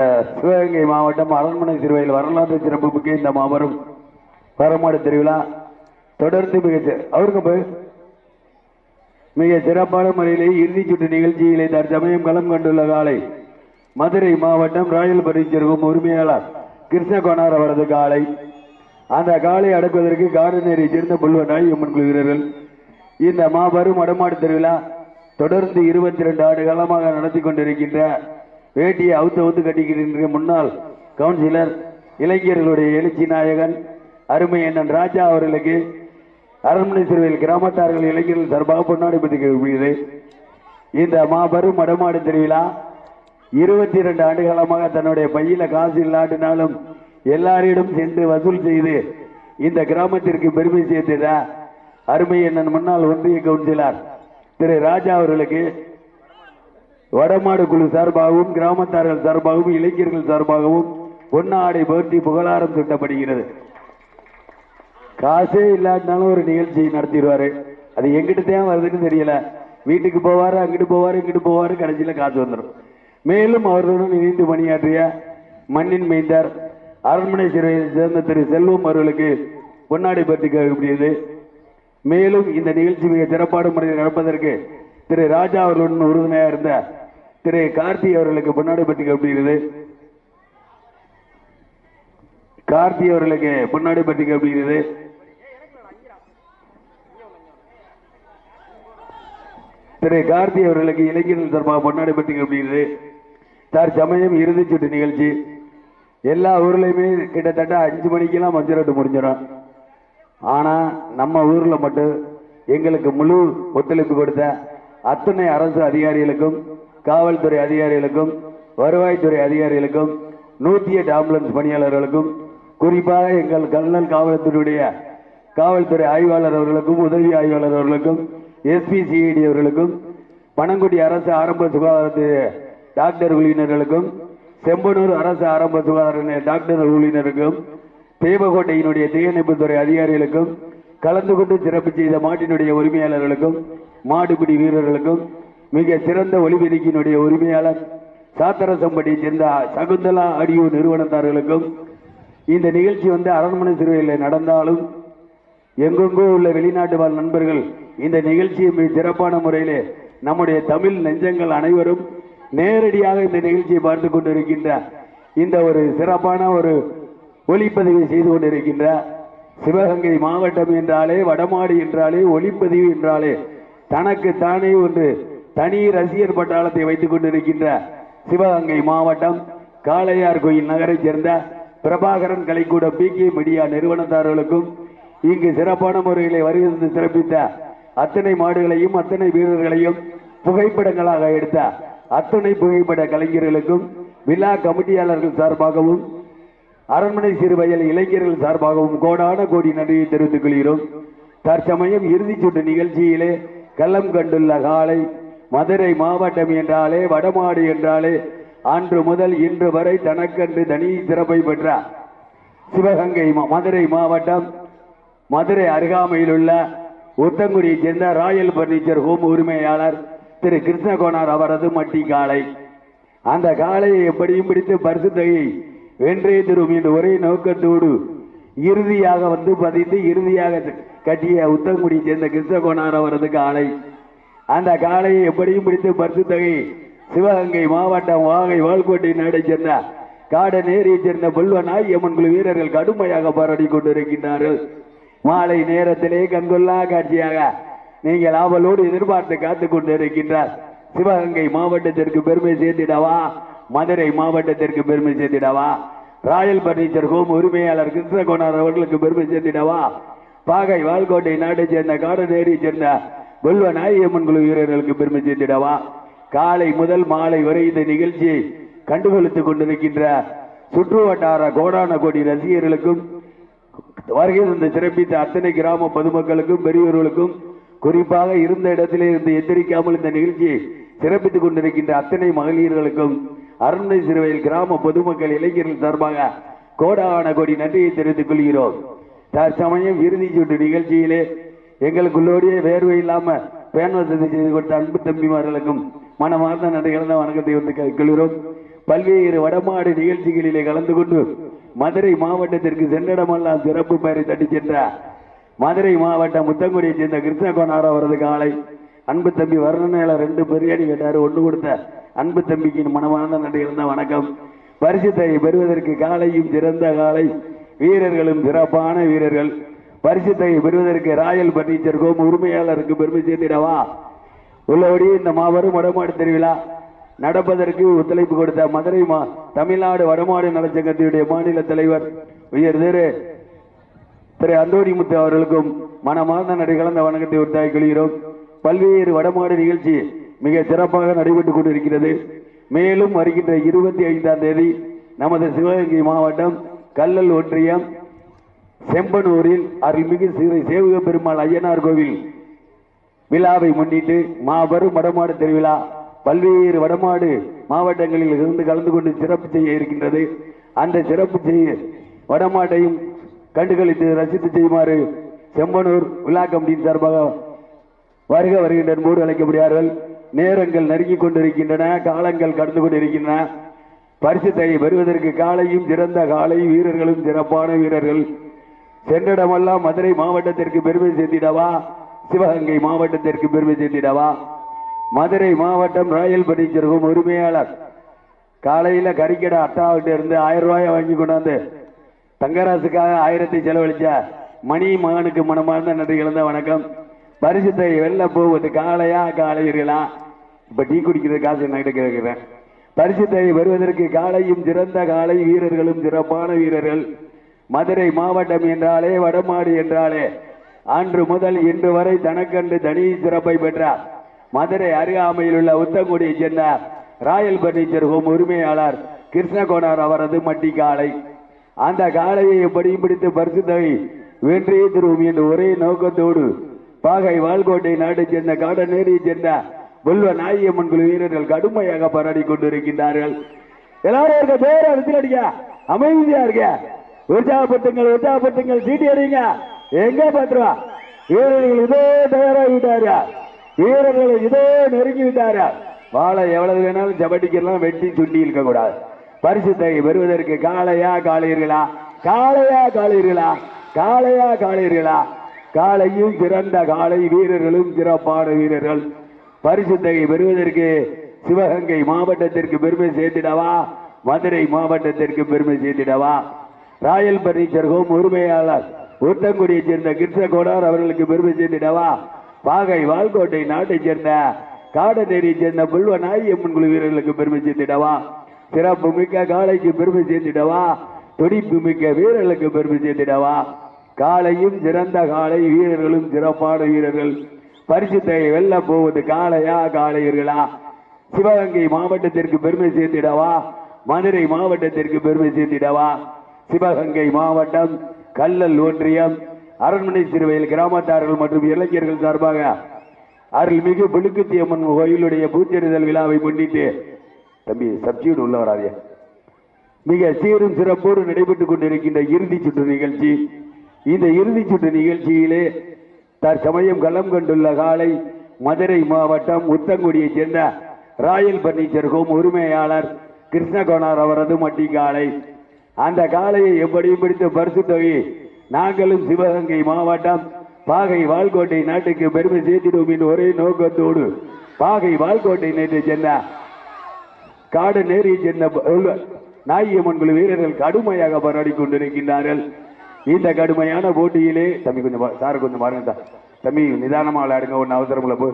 சிவகங்கை மாவட்டம் அரண்மனை சிறுவையில் வரலாற்று சிறப்புமிக்க இந்த மாபெரும் வரமாடு திருவிழா தொடர்ந்து மிக அவருக்கு போய் மிக சிறப்பான முறையிலே இறுதிச் சுற்று நிகழ்ச்சியிலே தற்சமயம் களம் கண்டுள்ள காலை மதுரை மாவட்டம் ராயல் பரிச்சிருக்கும் உரிமையாளர் கிருஷ்ணகோனார் அவரது காலை. அந்த காலை அடக்குவதற்கு காரநேரி சேர்ந்த புல்வனாய் எம்மன் குழு வீரர்கள் இந்த மாபெரும் வடமாடு திருவிழா தொடர்ந்து இருபத்தி ரெண்டு ஆண்டு காலமாக நடத்தி கொண்டிருக்கின்ற வேட்டியை அவுத்து அவுத்து கட்டிக்கின்ற முன்னாள் கவுன்சிலர் இளைஞர்களுடைய எழுச்சி நாயகன் அருமை அண்ணன் ராஜா அவர்களுக்கு அரண்மனை சிறுவையில் கிராமத்தார்கள் இளைஞர்கள் சார்பாக பொன்னாடி பதிக்கிறது இந்த மாபெரும் மடமாடு திருவிழா இருபத்தி இரண்டு ஆண்டு காலமாக தன்னுடைய பையில காசு இல்லாட்டினாலும் எல்லாரிடம் சென்று வசூல் செய்து இந்த கிராமத்திற்கு பெருமை சேர்த்திட அருமை அண்ணன் முன்னாள் ஒன்றிய கவுன்சிலர் திரு ராஜா அவர்களுக்கு வடமாடு குழு சார்பாகவும் கிராமத்தார்கள் சார்பாகவும் இளைஞர்கள் சார்பாகவும் பொன்னாடை போற்றி புகழாரம் சூட்டப்படுகிறது. காசே இல்லாட்டினாலும் ஒரு நிகழ்ச்சி நடத்திடுவாரு. அது எங்கிட்ட தான் வருதுன்னு தெரியல. வீட்டுக்கு போவாரு அங்கிட்டு போவாரு இங்கிட்டு போவாரு கடைசியில காசு வந்துடும் மேலும் அவர்களுடன் இணைந்து பணியாற்றிய மண்ணின் மைந்தர் அரண்மனை சிறையை சேர்ந்த திரு செல்வம் அவர்களுக்கு பொன்னாடை பற்றி கேட்கக்கூடியது மேலும் இந்த நிகழ்ச்சி மிக சிறப்பான முறையில் நடப்பதற்கு திரு ராஜா அவர்களுடன் உறுதுணையாக இருந்த திரு கார்த்தி அவர்களுக்கு பொன்னாடை பற்றி கேட்கப்படுகிறது கார்த்தி அவர்களுக்கு பொன்னாடை பற்றி கேட்கப்படுகிறது திரு கார்த்தி அவர்களுக்கு இளைஞர்கள் சார்பாக பொன்னாடை பற்றி கேட்கப்படுகிறது தற்சமயம் இறுதி சுற்று நிகழ்ச்சி. எல்லா ஊர்லேயுமே கிட்டத்தட்ட அஞ்சு மணிக்கெல்லாம் மஞ்சள் முடிஞ்சிடும். ஆனால் நம்ம ஊரில் மட்டும் எங்களுக்கு முழு ஒத்துழைப்பு கொடுத்த அத்தனை அரசு அதிகாரிகளுக்கும் காவல்துறை அதிகாரிகளுக்கும் வருவாய்த்துறை அதிகாரிகளுக்கும் நூத்தி எட்டு ஆம்புலன்ஸ் பணியாளர்களுக்கும் குறிப்பாக எங்கள் கல்லல் காவல்துறையுடைய காவல்துறை ஆய்வாளர் அவர்களுக்கும் உதவி ஆய்வாளர் அவர்களுக்கும் எஸ்பி சிஐடி அவர்களுக்கும் பனங்குடி அரசு ஆரம்ப சுகாதாரத்து டாக்டர் குழுவினர்களுக்கும் செம்பனூர் அரசு ஆரம்ப சுகாதார டாக்டர் குழுவினருக்கும் தேவகோட்டையினுடைய தீயணைப்புத்துறை அதிகாரிகளுக்கும் கலந்து கொண்டு சிறப்பு செய்த மாட்டினுடைய உரிமையாளர்களுக்கும் மாடுபிடி வீரர்களுக்கும் மிக சிறந்த ஒலிபெருக்கினுடைய உரிமையாளர் சாத்தரசம்படி சேர்ந்த சகுந்தலா ஆடியோ நிறுவனத்தார்களுக்கும் இந்த நிகழ்ச்சி வந்து அரண்மனை சிறுவையில் நடந்தாலும் எங்கெங்கோ உள்ள வெளிநாட்டு வாழ் நண்பர்கள் இந்த நிகழ்ச்சியை மிக சிறப்பான முறையிலே நம்முடைய தமிழ் நெஞ்சங்கள் அனைவரும் நேரடியாக இந்த நிகழ்ச்சியை பார்த்து கொண்டிருக்கின்ற இந்த ஒரு சிறப்பான ஒரு ஒளிப்பதிவை செய்து கொண்டிருக்கின்ற சிவகங்கை மாவட்டம் என்றாலே வடமாடு என்றாலே ஒளிப்பதிவு என்றாலே தனக்கு தானே ஒன்று தனி ரசிகர் பட்டாளத்தை வைத்துக் கொண்டிருக்கின்ற சிவகங்கை மாவட்டம் காளையார் கோயில் நகரைச் சேர்ந்த பிரபாகரன் கலைக்கூட பி கே மீடியா நிறுவனத்தார்களுக்கும் இங்கு சிறப்பான முறைகளை வருகிறது சிறப்பித்த அத்தனை மாடுகளையும் அத்தனை வீரர்களையும் புகைப்படங்களாக எடுத்த அத்தனை புகைப்பட கலைஞர்களுக்கும் விழா கமிட்டியாளர்கள் சார்பாகவும் அரண்மனை சிறுவயல் இளைஞர்கள் சார்பாகவும் கோடான கோடி நன்றியை தெரிவித்துக் கொள்கிறோம். தற்சமயம் இறுதிச் சுற்று நிகழ்ச்சியிலே கள்ளம் கண்டுள்ள காலை மதுரை மாவட்டம் என்றாலே வடமாடு என்றாலே அன்று முதல் இன்று வரை தனக்கன்று தனி சிறப்பை பெற்றார் சிவகங்கை மதுரை மாவட்டம் மதுரை அருகாமையில் உள்ள உத்தங்குடியைச் சேர்ந்த ராயல் பர்னிச்சர் ஹோம் உரிமையாளர் திரு கிருஷ்ணகோனார் அவரது மட்டி காளை. அந்த காளையை எப்படியும் பிடித்து பரிசு தொகையை வென்றே தரும் என்ற ஒரே நோக்கத்தோடு இறுதியாக வந்து பதித்து இறுதியாக கட்டிய உத்தங்குடியைச் சேர்ந்த கிருஷ்ணகோனார் அவரது காளை. அந்த காளையை எப்படியும் பிடித்து பரிசு தொகை சிவகங்கை மாவட்டம் வாகை வாழ்கோட்டை நாடைச் சேர்ந்த காடநேரியைச் சேர்ந்த புல்வனாய் அம்மன் குழு வீரர்கள் கடுமையாக போராடி கொண்டிருக்கின்றார்கள். மாலை நேரத்திலே கண்கொள்ளா காட்சியாக நீங்கள் ஆவலோடு எதிர்பார்த்து காத்து கொண்டிருக்கின்றார். சிவகங்கை மாவட்டத்திற்கு பெருமை சேர்த்திடவா? மதுரை மாவட்டத்திற்கு பெருமை சேர்த்திடவா? ராயல் பர்னிச்சர் ஹோம் உரிமையாளர் கிருஷ்ணகுமார் அவர்களுக்கு பெருமை சேர்த்திடவா? பாகை வால்கோட்டை நாட்டை சேர்ந்த காடநேரியை சேர்ந்த வெல்வ நாயம்மன் குழு வீரர்களுக்கு பெருமை சேர்த்திடவா? காலை முதல் மாலை வரை இந்த நிகழ்ச்சியை கண்டுகொளித்துக் கொண்டிருக்கின்ற சுற்று வட்டார கோடான கோடி ரசிகர்களுக்கும் வருகை தந்து சிறப்பித்த அத்தனை கிராம பொதுமக்களுக்கும் பெரியவர்களுக்கும் குறிப்பாக இருந்த இடத்திலே இருந்து எச்சரிக்காமல் இந்த நிகழ்ச்சியை சிறப்பித்துக் கொண்டிருக்கின்ற அத்தனை மகளிர்களுக்கும் அருணை சிறுவையில் கிராம பொதுமக்கள் இளைஞர்கள் சார்பாக கோடான கோடி நன்றியை தெரிவித்துக் கொள்கிறோம். தற்சமயம் இறுதி சுற்று நிகழ்ச்சியிலே எங்களுக்குள்ளோடைய வேர்வை இல்லாம பேன் வசதி செய்து கொடுத்த அன்பு தம்பிமார்களுக்கும் மனமார்ந்த நன்றி கலந்த வணக்கத்தை வந்து கொள்கிறோம் பல்வேறு வடமாடு நிகழ்ச்சிகளிலே கலந்து கொண்டு மதுரை மாவட்டத்திற்கு சென்றிடமெல்லாம் சிறப்பு பெயரை தட்டி சென்ற மதுரை மாவட்டம் முத்தங்குடியை சேர்ந்த கிருஷ்ணகோனார் அவரது காலை அன்பு தம்பி வர்ணநேல ரெண்டு பிரியாணி கேட்டாரு. ஒன்று கொடுத்த அன்பு தம்பிக்கு மனமார்ந்த நன்றிகள் தான் வணக்கம். பரிசுத்தை பெறுவதற்கு காலையும் சிறந்த காலை. வீரர்களும் சிறப்பான வீரர்கள். பரிசுத்தை பெறுவதற்கு ராயல் பர்னிச்சருக்கும் உரிமையாளருக்கு பெருமை சேர்த்திடவா? உள்ளபடி இந்த மாபெரும் வடமாடு திருவிழா நடப்பதற்கு ஒத்துழைப்பு கொடுத்த மதுரை மா தமிழ்நாடு வடமாடு நலச்சங்கத்தினுடைய மாநில தலைவர் உயர் திரு திரு அந்தோணிமுத்து அவர்களுக்கும் மனமார்ந்த நடை கலந்த வணக்கத்தை உண்டாக்கி கொள்கிறோம். பல்வேறு வடமாடு நிகழ்ச்சி மிக சிறப்பாக நடைபெற்றுக் கொண்டிருக்கிறது. மேலும் வருகின்ற இருபத்தி ஐந்தாம் தேதி நமது சிவகங்கை மாவட்டம் கல்லல் ஒன்றியம் செம்பனூரில் அருள்மிகு சிறை சேவக பெருமாள் ஐயனார் கோவில் விழாவை முன்னிட்டு மாபெரும் வடமாடு திருவிழா பல்வேறு வடமாடு மாவட்டங்களில் இருந்து கலந்து கொண்டு சிறப்பு செய்ய இருக்கின்றது. அந்த சிறப்பு செய்ய வடமாட்டையும் கண்டுகளித்து ரசித்து செய்யுமாறு செம்பனூர் விழா கமிட்டியின் சார்பாக வருக வருகின்ற போது அழைக்கப்படுகிறார்கள். நேரங்கள் நெருங்கிக் கொண்டிருக்கின்றன காலங்கள் கடந்து கொண்டிருக்கின்றன. பரிசுத்தை பெறுவதற்கு காலையும் சிறந்த காலை வீரர்களும் சிறப்பான வீரர்கள். சென்றிடமெல்லாம் மதுரை மாவட்டத்திற்கு பெருமை சேர்த்திடவா? சிவகங்கை மாவட்டத்திற்கு பெருமை சேர்த்திடவா? மதுரை மாவட்டம் ராயல் பர்னிச்சருக்கும் உரிமையாளர். காலையில கறிக்கடை அட்டாவிட்ட இருந்து ஆயிரம் ரூபாயை வாங்கி கொண்டாந்து தங்கராசுக்காக ஆயிரத்தை செலவழிச்ச மணி மகனுக்கு மனமார்ந்த நன்றி இழந்த வணக்கம். பரிசுத்தை வெளில போவது காலையா காளையர்களா இப்ப டீ குடிக்கிறது காசு என்ன கேட்கிறேன். பரிசுத்தை வருவதற்கு காலையும் சிறந்த காலை வீரர்களும் சிறப்பான வீரர்கள். மதுரை மாவட்டம் என்றாலே வடமாடு என்றாலே. அன்று முதல் இன்று வரை தனக்கண்டு தனி சிறப்பை பெற்றார். மதுரை அருகாமையில் உள்ள உத்தங்குடியை சேர்ந்த ராயல் பர்னிச்சர் ஹோம் உரிமையாளர் கிருஷ்ணகோனார் அவரது மட்டி காளை. அந்த காளையை எப்படியும் பிடித்து பரிசு தொகை வென்றியே திருவும் என்ற ஒரே நோக்கத்தோடு பாகை வால்கோட்டை நாட்டை சேர்ந்த காடநேரியை சேர்ந்த வெல்வ நாயம்மன் குழு வீரர்கள் கடுமையாக போராடி கொண்டிருக்கின்றார்கள். எல்லாரும் இருக்க பேர் இடத்துல அடிக்க. அமைதியா இருக்க. உற்சாகப்படுத்துங்கள் உற்சாகப்படுத்துங்கள் சீட்டி அடிங்க. எங்க பத்துருவா வீரர்கள் இதோ தயாராகி விட்டாரு வீரர்கள் இதோ நெருங்கி விட்டாரு வாழை எவ்வளவு வேணாலும் ஜபடிக்கலாம் வெட்டி சுண்டி இருக்க கூடாது தகை பெறுவதற்கு காளையா காளையர்களா? காளையா காளையர்களா? காளையா காளையர்களா? காளையும் சிறந்த காளை வீரர்களும் சிறப்பான வீரர்கள். பரிசு தகை பெறுவதற்கு சிவகங்கை மாவட்டத்திற்கு பெருமை சேர்த்திடவா? மதுரை மாவட்டத்திற்கு பெருமை சேர்த்திடவா? ராயல் பர்னிச்சர் ஹோம் உரிமையாளர் ஊத்தங்குடியைச் சேர்ந்த கிருஷ்ணகோடார் அவர்களுக்கு பெருமை சேர்ந்திடவா பாகை வால்கோட்டை நாட்டைச் சேர்ந்த காடநேரியைச் சேர்ந்த புல்வ நாயம்மன் குழு வீரர்களுக்கு பெருமை சேர்த்திடவா? சிறப்பு மிக்க காளைக்கு பெருமை சேர்த்திடவா? துடிப்பு மிக்க வீரர்களுக்கு பெருமை சேர்த்திடவா? காளையும் சிறந்த காளை வீரர்களும் சிறப்பான வீரர்கள். பரிசுத்தை வெல்ல போவது காளையா காளையர்களா? சிவகங்கை மாவட்டத்திற்கு பெருமை சேர்த்திடவா? மதுரை மாவட்டத்திற்கு பெருமை சேர்த்திடவா? சிவகங்கை மாவட்டம் கல்லல் ஒன்றியம் அரண்மனை சிறுவையில் கிராமத்தார்கள் மற்றும் இளைஞர்கள் சார்பாக அருள்மிகு புழுக்குத்தி அம்மன் கோயிலுடைய பூச்செறிதல் விழாவை முன்னிட்டு தம்பி சப்ஜியூட் உள்ள வராதே மிக சீரும் சிறப்போடு நடைபெற்றுக் கொண்டிருக்கின்ற இறுதி சுற்று நிகழ்ச்சி. இந்த இறுதி சுற்று நிகழ்ச்சியிலே தற்சமயம் களம் கண்டுள்ள காலை மதுரை மாவட்டம் உத்தங்குடியைச் சேர்ந்த ராயல் பர்னிச்சர் ஹோம் உரிமையாளர் கிருஷ்ணகோனார் அவரது மட்டி காலை அந்த காளையை எப்படியும் பிடித்து பரிசு தொகை நாங்களும் சிவகங்கை மாவட்டம் பாகை வால்கோட்டை நாட்டுக்கு பெருமை சேர்த்திடுவோம் என்று ஒரே நோக்கத்தோடு பாகை வால்கோட்டை நேற்று சென்ற காடு நேரி சென்ற ப- நாயம்மன் குழு வீரர்கள் கடுமையாக போராடி கொண்டிருக்கின்றார்கள். இந்த கடுமையான போட்டியிலே தம்பி கொஞ்சம் சார் கொஞ்சம் பாருங்க தம்பி நிதானமாக விளையாடுங்க ஒன்னும் அவசரம் உள்ள போ.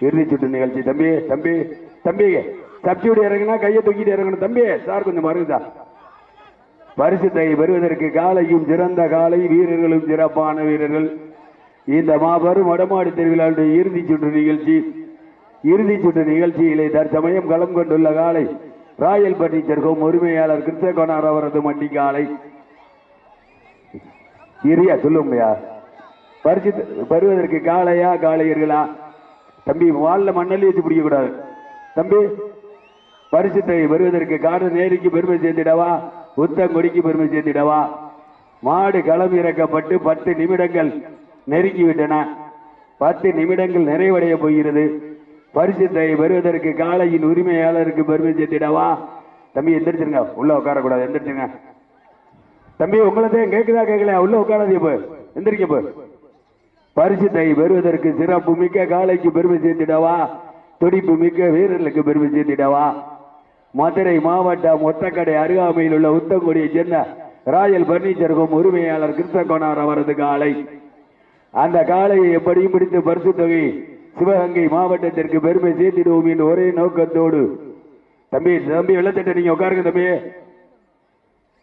இறுதி சுற்று நிகழ்ச்சி. தம்பி தம்பி தம்பி சப்சிடி இறங்குனா கையை தூக்கிட்டு இறங்கணும். தம்பி சார் கொஞ்சம் பாருங்க சார் பரிசுத்தை பெறுவதற்கு காலையும் சிறந்த காலை வீரர்களும் சிறப்பான வீரர்கள். இந்த மாபெரும் வடமாடி திருவிழாவுடைய இறுதிச் சுற்று நிகழ்ச்சி இறுதிச் சுற்று நிகழ்ச்சியிலே தற்சமயம் களம் கொண்டுள்ள காலை ராயல் பர்னிச்சர் உரிமையாளர் கிருஷ்ணகோனார் அவரது மண்டி காலை. இரியா சொல்லுங்கய்யா பரிசு பெறுவதற்கு காளையா காளையர்களா? தம்பி வால்ல மண்ணல்லி வச்சு பிடிக்க கூடாது தம்பி பரிசுத்தை பெறுவதற்கு காடு நேரிக்கு பெருமை சேர்த்திடவா? உத்தங்கொடிக்கு பெருமை சேர்த்திடவா? மாடு களம் இறக்கப்பட்டு பத்து நிமிடங்கள் நெருங்கிவிட்டன. பத்து நிமிடங்கள் நிறைவடைய போகிறது. பரிசுத்தை பெறுவதற்கு காளையின் உரிமையாளருக்கு பெருமை சேர்த்திடவா? தம்பி எந்திரிச்சிருங்க. உள்ள உட்காரக்கூடாது. எந்திரிச்சிருங்க. தம்பி உங்களதையும் கேட்குதா கேட்கல உள்ள உட்காராதீங்க இப்போ. எந்திரிக்க இப்போ. பரிசுத்தை பெறுவதற்கு சிறப்பு மிக்க காலைக்கு பெருமை சேர்த்திடவா? துடிப்பு மிக்க வீரர்களுக்கு பெருமை சேர்த்திடவா? மதுரை மாவட்டம் ஒத்தக்கடை அருகாமையில் உள்ள உத்தங்குடியை சேர்ந்த ராயல் பர்னிச்சருக்கும் உரிமையாளர் கிருஷ்ணகோனார் அவரது காலை. அந்த காலையை எப்படியும் பிடித்து பரிசு தொகை சிவகங்கை மாவட்டத்திற்கு பெருமை சேர்த்திடுவோம் என்று ஒரே நோக்கத்தோடு. தம்பி தம்பி வெள்ளத்திட்ட நீங்க உட்காருங்க தம்பி.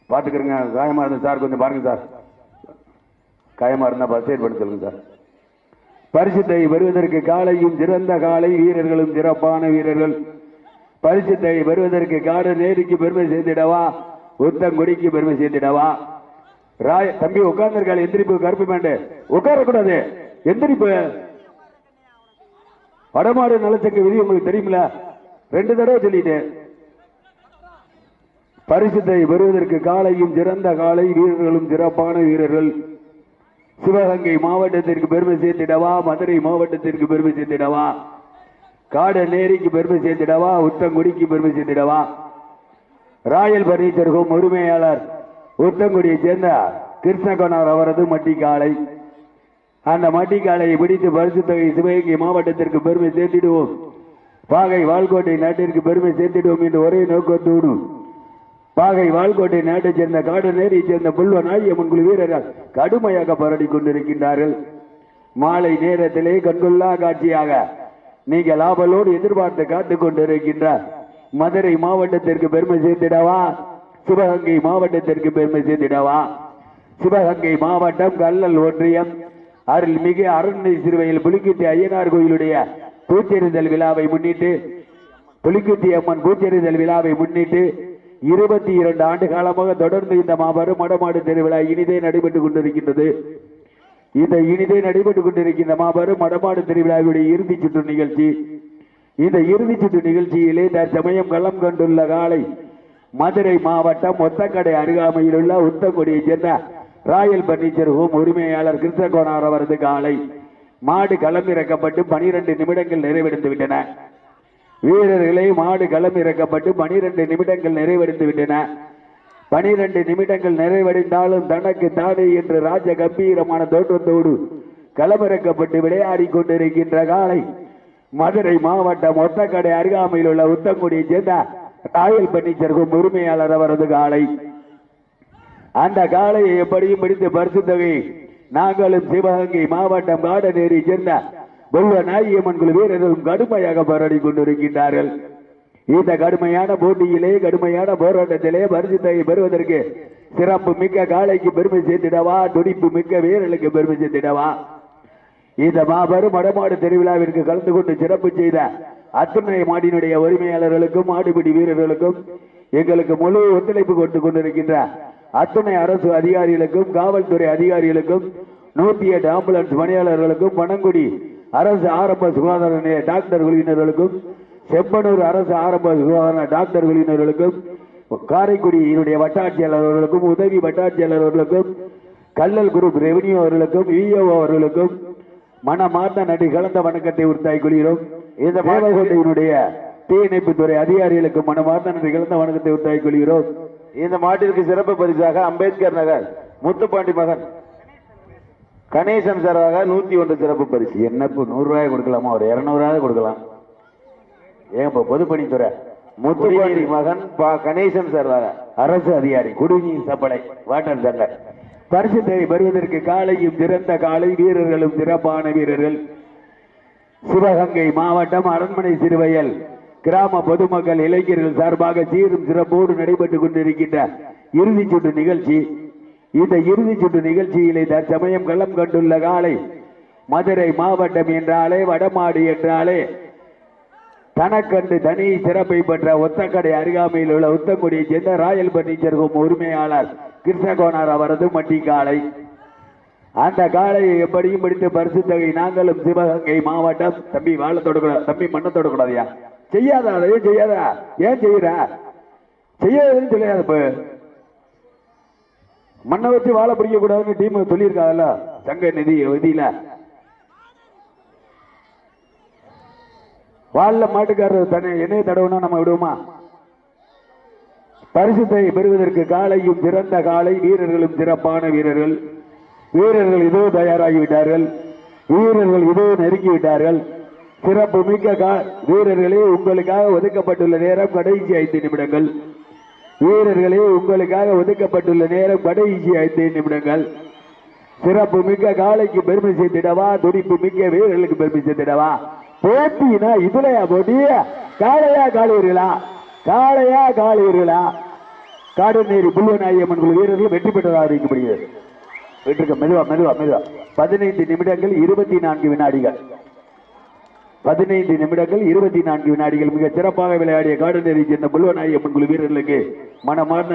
பாத்துக்கிறங்க காயமா இருந்தா சார் கொஞ்சம் பாருங்க சார். காயமா இருந்தா பஸ் ஏற்படுத்த சொல்லுங்க சார். பரிசுத்தை பெறுவதற்கு காலையும் சிறந்த காலை வீரர்களும் சிறப்பான வீரர்கள். பரிசுத்தை பெறுவதற்கு காடு நேருக்கு பெருமை சேர்த்திடவா உத்தங்குடிக்கு பெருமை சேர்த்திடவா ராய் தம்பி உட்கார்ந்திருக்காள். எந்திரிப்பு கருப்பு மேண்டு உட்காரக்கூடாது. எந்திரிப்பு. வடமாடு நலத்துக்கு விதி உங்களுக்கு தெரியுமில ரெண்டு தடவை சொல்லிட்டேன். பரிசுத்தை பெறுவதற்கு காலையும் சிறந்த காலை வீரர்களும் சிறப்பான வீரர்கள். சிவகங்கை மாவட்டத்திற்கு பெருமை சேர்த்திடவா மதுரை மாவட்டத்திற்கு பெருமை சேர்த்திடவா காடநேரிக்கு பெருமை சேர்த்திடவா உத்தங்குடிக்கு பெருமை சேர்த்திடவா? ராயல் பர்னிச்சர் ஹோம் உரிமையாளர் உத்தங்குடியை சேர்ந்த கிருஷ்ணகோனார் அவரது மட்டிக்காலை. அந்த மட்டிக்காலையை பிடித்து பரிசு தொகை சிவகங்கை மாவட்டத்திற்கு பெருமை சேர்த்திடுவோம். பாகை வால்கோட்டை நாட்டிற்கு பெருமை சேர்த்திடுவோம் என்று ஒரே நோக்கத்தோடு பாகை வால்கோட்டை நாட்டைச் சேர்ந்த காடநேரியை சேர்ந்த புல்வன் ஆகியம்மன் குழு வீரர்கள் கடுமையாக போராடி கொண்டிருக்கின்றார்கள். மாலை நேரத்திலே கண்கொள்ளா காட்சியாக நீங்கள் ஆவலோடு எதிர்பார்த்து காத்துக் கொண்டிருக்கின்றார் மதுரை மாவட்டத்திற்கு பெருமை சேர்த்திடவா? சிவகங்கை மாவட்டத்திற்கு பெருமை சேர்த்திடவா? சிவகங்கை மாவட்டம் கல்லல் ஒன்றியம் அருள்மிகு அருண்மை சிறுவையில் புலிக்குத்தி ஐயனார் கோயிலுடைய பூச்செறிதல் விழாவை முன்னிட்டு புலிக்குத்தி அம்மன் பூச்செறிதல் விழாவை முன்னிட்டு இருபத்தி இரண்டு ஆண்டு காலமாக தொடர்ந்து இந்த மாபெரும் மடமாடு திருவிழா இனிதே நடைபெற்றுக் கொண்டிருக்கின்றது. இந்த இனிதே நடைபெற்றுக் கொண்டிருக்கின்ற மாபெரும் மடமாடு திருவிழாவுடைய இறுதிச் சுற்று நிகழ்ச்சி. இந்த இறுதிச் சுற்று நிகழ்ச்சியிலே தற்சமயம் களம் கண்டுள்ள காலை மதுரை மாவட்டம் ஒத்தக்கடை அருகாமையில் உள்ள உத்தங்குடியைச் சேர்ந்த ராயல் பர்னிச்சர் ஹோம் உரிமையாளர் கிருஷ்ணகோனார் அவரது காலை மாடு களம் இறக்கப்பட்டு பனிரெண்டு நிமிடங்கள் நிறைவடைந்து விட்டன. வீரர்களை மாடு களம் இறக்கப்பட்டு பனிரெண்டு நிமிடங்கள் நிறைவடைந்து விட்டன. பனிரெண்டு நிமிடங்கள் நிறைவடைந்தாலும் தனக்கு தானே என்று ராஜ கம்பீரமான தோற்றத்தோடு களமிறக்கப்பட்டு விளையாடி கொண்டிருக்கின்ற காலை. மதுரை மாவட்டம் ஒத்தக்கடை அருகாமையில் உள்ள உத்தங்குடியை சேர்ந்த ராயல் பர்னிச்சருக்கும் உரிமையாளர் அவரது காலை. அந்த காளையை எப்படியும் பிடித்து பரிசு தொகை நாங்களும் சிவகங்கை மாவட்டம் காடநேரி சேர்ந்த பொல்வ நாயம்மன் குழு வீரர்களும் கடுமையாக போராடி கொண்டிருக்கின்றார்கள். இந்த கடுமையான போட்டியிலே கடுமையான போராட்டத்திலே பரிசு தொகை பெறுவதற்கு சிறப்பு மிக்க காளைக்கு பெருமை சேர்த்திடவா துடிப்பு மிக்க வீரர்களுக்கு பெருமை சேர்த்திடவா? இந்த மாபெரும் மடமாடு திருவிழாவிற்கு கலந்து கொண்டு சிறப்பு செய்த அத்துணை மாடினுடைய உரிமையாளர்களுக்கும் மாடுபிடி வீரர்களுக்கும் எங்களுக்கு முழு ஒத்துழைப்பு கொடுத்து கொண்டிருக்கின்ற அத்துணை அரசு அதிகாரிகளுக்கும் காவல்துறை அதிகாரிகளுக்கும் நூத்தி எட்டு ஆம்புலன்ஸ் பணியாளர்களுக்கும் பனங்குடி அரசு ஆரம்ப சுகாதார நிலைய டாக்டர் குழுவினர்களுக்கும் செப்பனூர் அரசு ஆரம்ப சுகாதார டாக்டர் குழுவினர்களுக்கும் காரைக்குடியினுடைய வட்டாட்சியாளர் அவர்களுக்கும் உதவி வட்டாட்சியாளர் அவர்களுக்கும் கல்லல் குரூப் ரெவன்யூ அவர்களுக்கும் விஓ அவர்களுக்கும் மனமார்ந்த நடி கலந்த வணக்கத்தை உறுத்தாய் கொள்கிறோம். இந்த தேவகோட்டையினுடைய தீயணைப்புத்துறை அதிகாரிகளுக்கு மனமார்ந்த நன்றி கலந்த வணக்கத்தை உறுத்தாய் கொள்கிறோம். இந்த மாட்டிற்கு சிறப்பு பரிசாக அம்பேத்கர் நகர் முத்துப்பாண்டி மகன். கணேசன் சார்பாக நூத்தி ஒன்று சிறப்பு பரிசு. என்னப்பு நூறு ரூபாய் கொடுக்கலாமா? ஒரு இருநூறு கொடுக்கலாம். ஏன் இப்ப பொதுப்பணித்துறை? முத்துப்பாண்டி மகன் பா கணேசன் சார்பாக அரசு அதிகாரி குடிநீர் சப்பளை வாட்டர் டேங்கர் பரிசுத்தை பெறுவதற்கு காலையும் சிறந்த காலை வீரர்களும் சிறப்பான வீரர்கள். சிவகங்கை மாவட்டம் அரண்மனை சிறுவயல். கிராம பொதுமக்கள் இளைஞர்கள் சார்பாக சீரும் சிறப்போடு நடைபெற்றுக் கொண்டிருக்கின்ற இறுதிச் சுற்று நிகழ்ச்சி. இந்த இறுதிச் சுற்று நிகழ்ச்சியிலே தற்சமயம் களம் கண்டுள்ள காலை மதுரை மாவட்டம் என்றாலே வடமாடு என்றாலே தனக்கண்டு தனி சிறப்பை பெற்ற ஒத்தக்கடை அருகாமையில் உள்ள உத்தங்குடி சேர்ந்த ராயல் பர்னிச்சர் உரிமையாளர் கிருஷ்ணகோனார் அவரது மட்டி காளை. அந்த காளையை எப்படியும் பிடித்து பரிசு தொகை நாங்களும் சிவகங்கை மாவட்டம் தம்பி வாழ தொடக்கூடாது தம்பி மண்ண தொடக்கூடாதியா செய்யாத அதையும் செய்யாத? ஏன் செய்யற? செய்யாதுன்னு சொல்லியாத இப்ப? மண்ணை வச்சு வாழை பிடிக்க கூடாதுன்னு டீம் சொல்லியிருக்காங்கல்ல சங்க நிதி விதியில வால்ல மாட்டுக்காரர் தன்னை என்ன தடவுனா நம்ம விடுவோமா? பரிசுத்தை பெறுவதற்கு காலையும் சிறந்த காலை வீரர்களும் சிறப்பான வீரர்கள். வீரர்கள் இதோ தயாராகிவிட்டார்கள். வீரர்கள் இதோ நெருங்கிவிட்டார்கள். சிறப்பு மிக்க கா- வீரர்களே உங்களுக்காக ஒதுக்கப்பட்டுள்ள நேரம் கடைசி ஐந்து நிமிடங்கள். வீரர்களே உங்களுக்காக ஒதுக்கப்பட்டுள்ள நேரம் கடைசி ஐந்து நிமிடங்கள். சிறப்பு மிக்க காலைக்கு பெருமை சேர்த்திடவா துடிப்பு மிக்க வீரர்களுக்கு பெருமை சேர்த்திடவா போட்டினா இதுலயா போட்டி? காளையா காளியர்களா? காளையா காளியர்களா? காடுநேரி புல்வநாயம்மன் குழு வீரர்கள் வெற்றி பெற்றதாக அறிவிக்கப்படுகிறது. வெற்றிக்க மெதுவா மெதுவா மெதுவா. பதினைந்து நிமிடங்கள் இருபத்தி நான்கு வினாடிகள். பதினைந்து நிமிடங்கள் இருபத்தி நான்கு வினாடிகள். மிக சிறப்பாக விளையாடிய காடுநேரி சேர்ந்த புல்வநாயம்மன் குழு வீரர்களுக்கு மனமார்ந்த